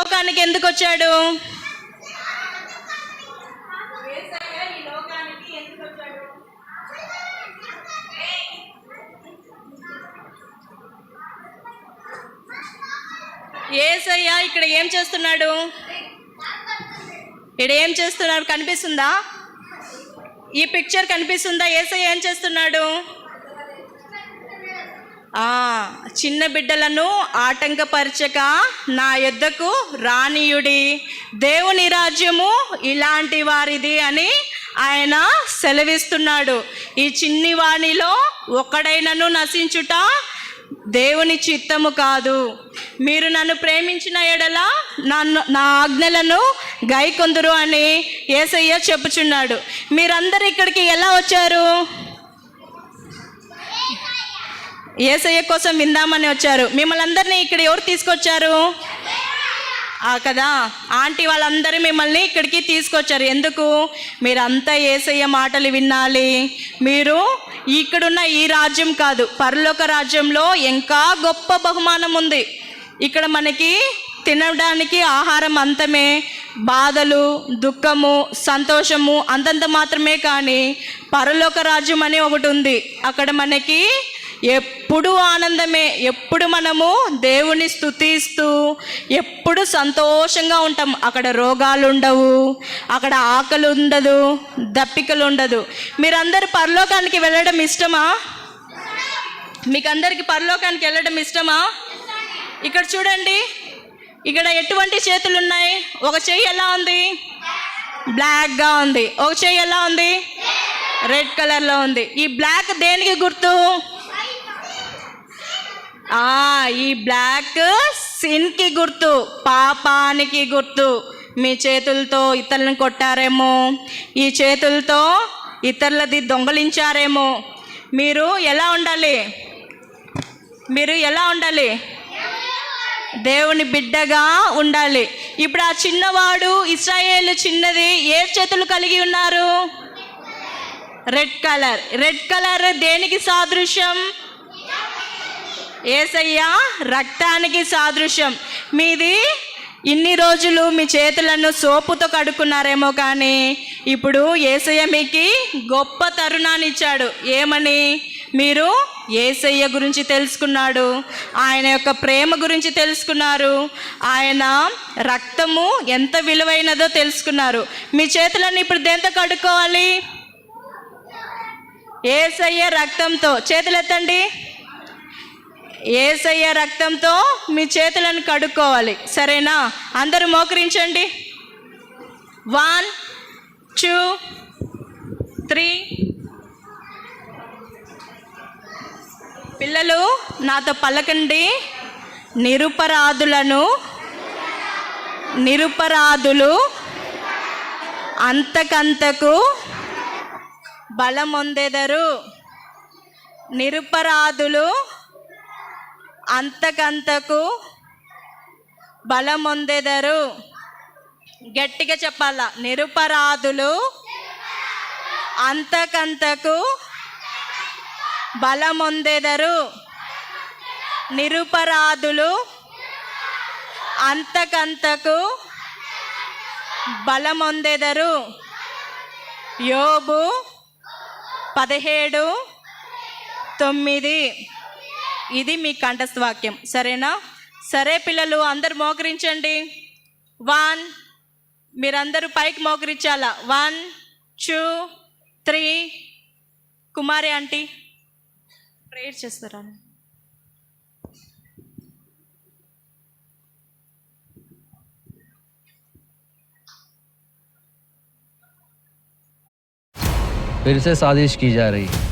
లోకానికి ఎందుకు వచ్చాడు? ఏసయ్య ఇక్కడ ఏం చేస్తున్నాడు? ఇక్కడ ఏం చేస్తున్నాడు? కనిపిస్తుందా? ఈ పిక్చర్ కనిపిస్తుందా? ఏసయ్య ఏం చేస్తున్నాడు? చిన్న బిడ్డలను ఆటంకపరచక నా యొద్దకు రానియుడి. దేవుని రాజ్యము ఇలాంటి వారిది అని ఆయన సెలవిస్తున్నాడు. ఈ చిన్ని వాణిలో ఒకడైనను నశించుట దేవుని చిత్తము కాదు. మీరు నన్ను ప్రేమించిన ఎడల నన్ను నా ఆజ్ఞలను గైకొందురు అని ఏసయ్య చెప్పుచున్నాడు. మీరందరూ ఇక్కడికి ఎలా వచ్చారు? ఏసయ్య కోసం విందామని వచ్చారు. మిమ్మల్ని అందరినీ ఇక్కడ ఎవరు తీసుకొచ్చారు? ఆ కదా? ఆంటీ వాళ్ళందరూ మిమ్మల్ని ఇక్కడికి తీసుకొచ్చారు. ఎందుకు? మీరంతా ఏసయ్య మాటలు వినాలి. మీరు ఇక్కడున్న ఈ రాజ్యం కాదు పరలోక రాజ్యంలో ఇంకా గొప్ప బహుమానం ఉంది. ఇక్కడ మనకి తినడానికి ఆహారం అంతమే. బాధలు దుఃఖము సంతోషము అంతంత మాత్రమే కానీ పరలోక రాజ్యం అని ఒకటి ఉంది. అక్కడ మనకి ఎప్పుడు ఆనందమే ఎప్పుడు మనము దేవుని స్తుతిస్తూ ఎప్పుడు సంతోషంగా ఉంటాం. అక్కడ రోగాలు ఉండవు అక్కడ ఆకలి ఉండదు దప్పికలు ఉండదు మీరందరూ పరలోకానికి వెళ్ళడం ఇష్టమా? మీకందరికి పరలోకానికి వెళ్ళడం ఇష్టమా? ఇక్కడ చూడండి ఇక్కడ ఎటువంటి చేతులు ఉన్నాయి ఒక చెయ్యి ఎలా ఉంది? బ్లాక్గా ఉంది. ఒక చెయ్యి ఎలా ఉంది? రెడ్ కలర్లో ఉంది. ఈ బ్లాక్ దేనికి గుర్తు? ఆ ఈ బ్లాక్ సిన్కి గుర్తు పాపానికి గుర్తు. మీ చేతులతో ఇతరులను కొట్టారేమో. ఈ చేతులతో ఇతరులది దొంగలించారేమో. మీరు ఎలా ఉండాలి? మీరు ఎలా ఉండాలి? దేవుని బిడ్డగా ఉండాలి. ఇప్పుడు ఆ చిన్నవాడు ఇస్రాయేల్ చిన్నది ఏ చేతులు కలిగి ఉన్నారు? Red colour. రెడ్ కలర్ దేనికి సాదృశ్యం? ఏసయ్య రక్తానికి సాదృశ్యం. మీది ఇన్ని రోజులు మీ చేతులను సోపుతో కడుక్కున్నారేమో కానీ ఇప్పుడు ఏసయ్య మీకు గొప్ప తరుణాన్ని ఇచ్చాడు. ఏమని? మీరు ఏసయ్య గురించి తెలుసుకున్నాడు. ఆయన యొక్క ప్రేమ గురించి తెలుసుకున్నారు. ఆయన రక్తము ఎంత విలువైనదో తెలుసుకున్నారు. మీ చేతులను ఇప్పుడు దేంతో కడుక్కోవాలి? ఏసయ్య రక్తంతో. చేతులు ఎత్తండి ఏసయ్య రక్తంతో మీ చేతులను కడుక్కోవాలి. సరేనా? అందరూ మోకరించండి. వన్ టూ త్రీ పిల్లలు నాతో పలకండి. నిరుపరాధులను నిరుపరాధులు అంతకంతకు బలం బలమొందెదరు. నిరుపరాధులు అంతకంతకు బలమొందెదరు. గట్టిగా చెప్పాల? నిరుపరాధులు అంతకంతకు బలమొందెదరు. నిరుపరాధులు అంతకంతకు బలమొందెదరు. యోబు పదిహేడు తొమ్మిది. ఇది మీ కంఠస్థ వాక్యం సరేనా సరే పిల్లలు అందరు మోకరించండి వన్ మీరందరూ పైకి మోకరించాలా one two three Kumari aunty prayer చేస్తారా फिर से साजिश की जा रही है